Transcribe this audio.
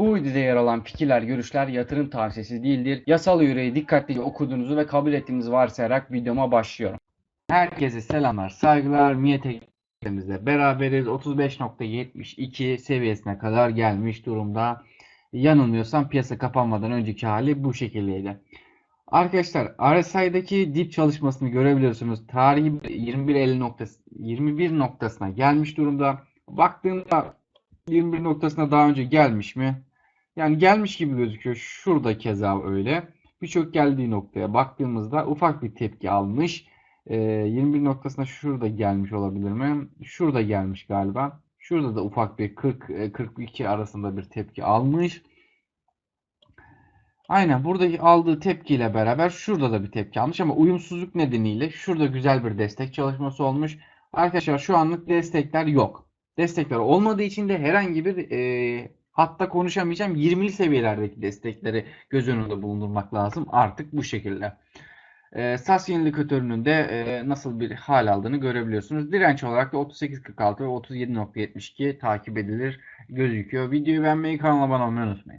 Bu videoda yer alan fikirler, görüşler yatırım tavsiyesi değildir. Yasal yüreği dikkatlice okuduğunuzu ve kabul ettiğinizi varsayarak videoma başlıyorum. Herkese selamlar, saygılar. Miye Teknik'imizle beraberiz. 35.72 seviyesine kadar gelmiş durumda. Yanılmıyorsam piyasa kapanmadan önceki hali bu şekildeydi. Arkadaşlar RSI'daki dip çalışmasını görebiliyorsunuz. Tarihi 21.50 noktası 21 noktasına gelmiş durumda. Baktığımda 21 noktasına daha önce gelmiş mi? Yani gelmiş gibi gözüküyor. Şurada keza öyle. Birçok geldiği noktaya baktığımızda ufak bir tepki almış. Ee, 21 noktasına şurada gelmiş olabilir mi? Şurada gelmiş galiba. Şurada da ufak bir 40-42 arasında bir tepki almış. Aynen buradaki aldığı tepkiyle beraber şurada da bir tepki almış ama uyumsuzluk nedeniyle şurada güzel bir destek çalışması olmuş. Arkadaşlar şu anlık destekler yok. Destekler olmadığı için de herhangi bir e, hatta konuşamayacağım 20'li seviyelerdeki destekleri göz önünde bulundurmak lazım artık bu şekilde. E, SAS indikatörünün de e, nasıl bir hal aldığını görebiliyorsunuz. Direnç olarak da 38.46 ve 37.72 takip edilir gözüküyor. Videoyu beğenmeyi kanala abone olmayı unutmayın.